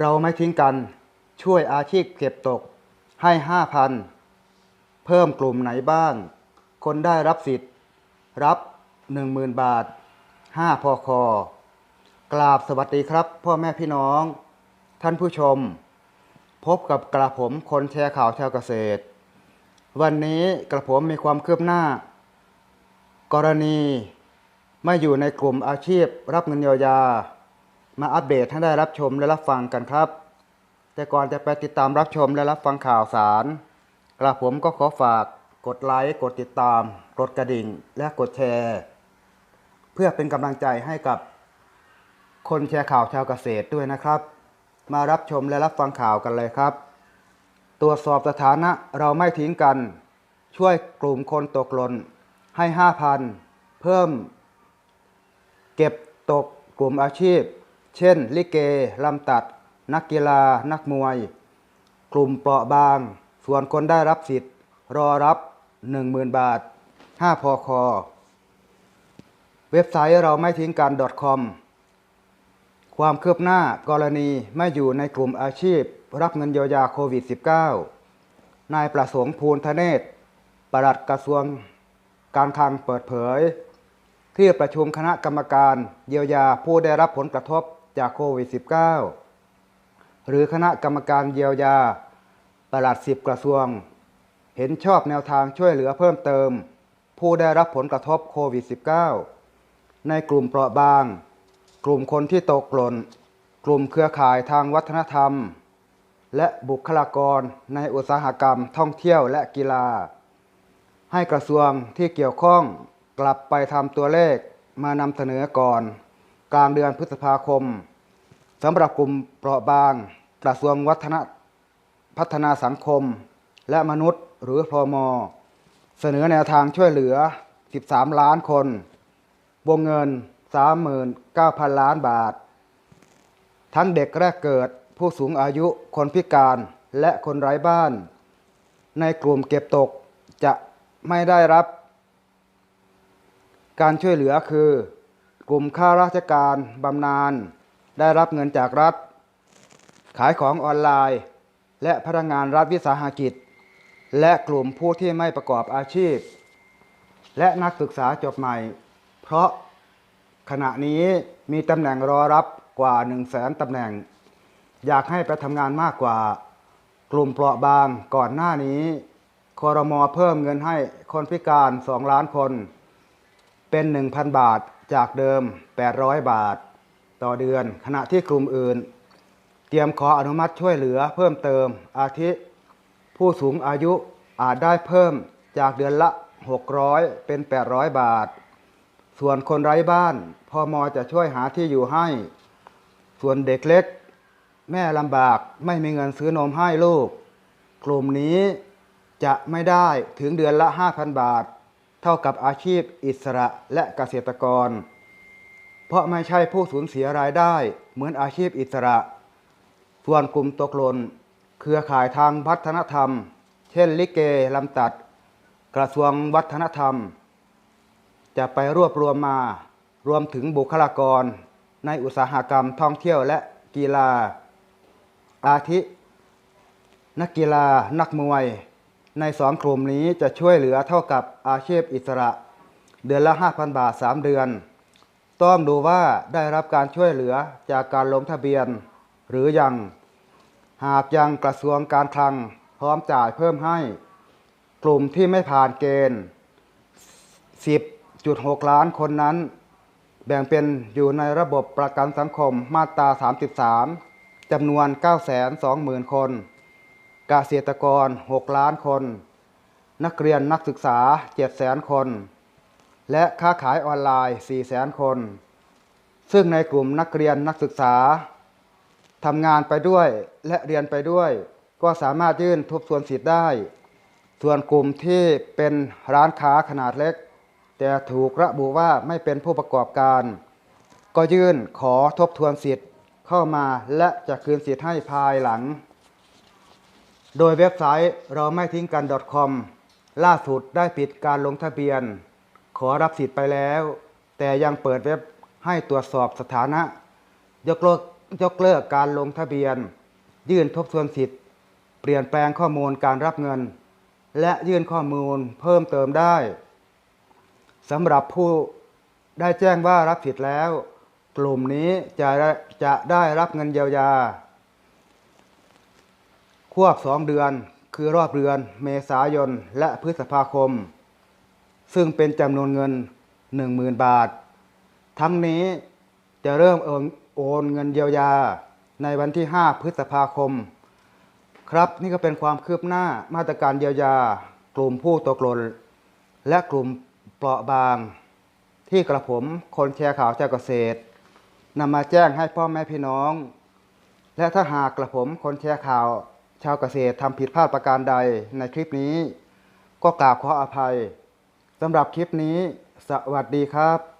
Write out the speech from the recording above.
เราไม่ทิ้งกัน ช่วยอาชีพเก็บตกให้ห้าพันเพิ่มกลุ่มไหนบ้าง คนได้รับสิทธิ์ รับหนึ่งหมื่นบาทห้าพอคอกราบสวัสดีครับ พ่อแม่พี่น้อง ท่านผู้ชม พบกับกระผมคนแชร์ข่าวชาวเกษตร วันนี้กระผมมีความคืบหน้า กรณีไม่อยู่ในกลุ่มอาชีพรับเงินเยียวยา มาอัปเดตให้ได้รับชมและรับฟังกันครับ แต่ก่อนจะไปติดตามรับชมและรับฟังข่าวสารกระผมก็ขอฝากกดไลค์กดติดตาม กดกระดิ่ง และกดแชร์ เพื่อเป็นกำลังใจให้กับ คนแชร์ข่าวชาวเกษตรด้วยนะครับ มารับชมและรับฟังข่าวกันเลยครับ ตรวจสอบสถานะเราไม่ทิ้งกัน ช่วยกลุ่มคนตกหล่นให้ 5,000 เพิ่ม เก็บตกกลุ่มอาชีพ เช่น ลิเกลำตัด นักกีฬา นักมวย กลุ่มเปราะบาง ส่วนคนได้รับสิทธิ์ รอรับ 10,000 บาท 5 พอคอ เว็บไซต์เราไม่ทิ้งกัน .com ความคืบหน้ากรณีไม่อยู่ในกลุ่มอาชีพ รับเงินเยียวยาโควิด -19 นายประสงค์ภูลธเนศปลัดกระทรวงการคลังเปิดเผย ที่ประชุมคณะกรรมการเยียวยาผู้ได้รับผลกระทบ จากโควิด -19 หรือคณะกรรมการเยียวยาปลัดสิบกระทรวง เห็นชอบแนวทางช่วยเหลือเพิ่มเติม ผู้ได้รับผลกระทบโควิด -19 ในกลุ่มเปราะบาง กลุ่มคนที่ตกหล่น กลุ่มเครือข่ายทางวัฒนธรรม และบุคลากรในอุตสาหกรรมท่องเที่ยวและกีฬา ให้กระทรวงที่เกี่ยวข้องกลับไปทำตัวเลขมานำเสนอก่อน กลางเดือนพฤษภาคมสำหรับกลุ่มเปราะบาง กระทรวงวัฒนพัฒนาสังคม และมนุษย์หรือพอมเสนอแนวทางช่วยเหลือ 13 ล้านคน วงเงิน 39,000 ล้านบาท ทั้งเด็กแรกเกิดผู้สูงอายุคนพิการและคนไร้บ้าน ในกลุ่มเก็บตกจะไม่ได้รับ การช่วยเหลือคือ กลุ่มข้าราชการบำนาญได้รับเงินจากรัฐ ขายของออนไลน์ และพนักงานรัฐวิสาหกิจ และกลุ่มผู้ที่ไม่ประกอบอาชีพ และนักศึกษาจบใหม่ เพราะขณะนี้มีตำแหน่งรอรับกว่า 1 0 0 0 0แสนตำแหน่ง อยากให้ไปทำงานมากกว่า กลุ่มเปราะบางก่อนหน้านี้คอรมอเพิ่มเงินให้คนพิการ 2 ล้านคน เป็น 1,000 บาท จากเดิม 800 บาท ต่อเดือน ขณะที่กลุ่มอื่น เตรียมขออนุมัติช่วยเหลือเพิ่มเติม อาทิ ผู้สูงอายุอาจได้เพิ่มจากเดือนละ 600 เป็น 800 บาท ส่วนคนไร้บ้านพอมอจะช่วยหาที่อยู่ให้ ส่วนเด็กเล็ก แม่ลำบากไม่มีเงินซื้อนมให้ลูก กลุ่มนี้จะไม่ได้ถึงเดือนละ 5,000 บาท เท่ากับอาชีพอิสระและเกษตรกร เพราะไม่ใช่ผู้สูญเสียรายได้เหมือนอาชีพอิสระ ส่วนกลุ่มตกหล่นเครือข่ายทางวัฒนธรรม เช่นลิเกลำตัด กระทรวงวัฒนธรรม จะไปรวบรวมมารวมถึงบุคลากร ในอุตสาหกรรมท่องเที่ยวและกีฬา อาทิ นักกีฬานักมวย ในสองกลุ่มนี้จะช่วยเหลือเท่ากับอาชีพอิสระ เดือนละ 5,000 บาท 3 เดือน ต้องดูว่าได้รับการช่วยเหลือจากการลงทะเบียน หรือยัง หากยังกระทรวงการคลังพร้อมจ่ายเพิ่มให้ กลุ่มที่ไม่ผ่านเกณฑ์ 10.6 ล้านคนนั้น แบ่งเป็นอยู่ในระบบประกันสังคมมาตรา 33จำนวน 920,000 คน เกษตรกร 6 ล้านคน นักเรียนนักศึกษา7 0 0 0 0คน และค้าขายออนไลน์400,000คน ซึ่งในกลุ่มนักเรียนนักศึกษาทำงานไปด้วยและเรียนไปด้วย ก็สามารถยื่นทบทวนสิทธิ์ได้ ส่วนกลุ่มที่เป็นร้านค้าขนาดเล็ก แต่ถูกระบุว่าไม่เป็นผู้ประกอบการ ก็ยื่นขอทบทวนสิทธิ์เข้ามาและจะคืนสิทธิ์ให้ภายหลัง โดยเว็บไซต์เราไม่ทิ้งกัน .com ล่าสุดได้ปิดการลงทะเบียน ขอรับสิทธิ์ไปแล้ว แต่ยังเปิดเว็บให้ตรวจสอบสถานะ ยกเลิกยกเลิกการลงทะเบียน ยื่นทบทวนสิทธิ์ เปลี่ยนแปลงข้อมูลการรับเงิน และยื่นข้อมูลเพิ่มเติมได้สำหรับผู้ได้แจ้งว่ารับสิทธิ์แล้ว กลุ่มนี้จะได้จะได้รับเงินเยียวยา ควบสองเดือนคือรอบเดือนเมษายนและพฤษภาคม ซึ่งเป็นจำนวนเงิน 10,000 บาท ทั้งนี้จะเริ่มโอนเงินเยียวยาในวันที่ 5 พฤษภาคม ครับนี่ก็เป็นความคืบหน้ามาตรการเยียวยา กลุ่มผู้ตกหล่นและกลุ่มเปราะบาง ที่กระผมคนแชร์ข่าวชาวเกษตรนำมาแจ้งให้พ่อแม่พี่น้อง และถ้าหากกระผมคนแชร์ข่าว ชาวเกษตรทำผิดพลาดประการใดในคลิปนี้ ก็กราบขออภัยสำหรับคลิปนี้ สวัสดีครับ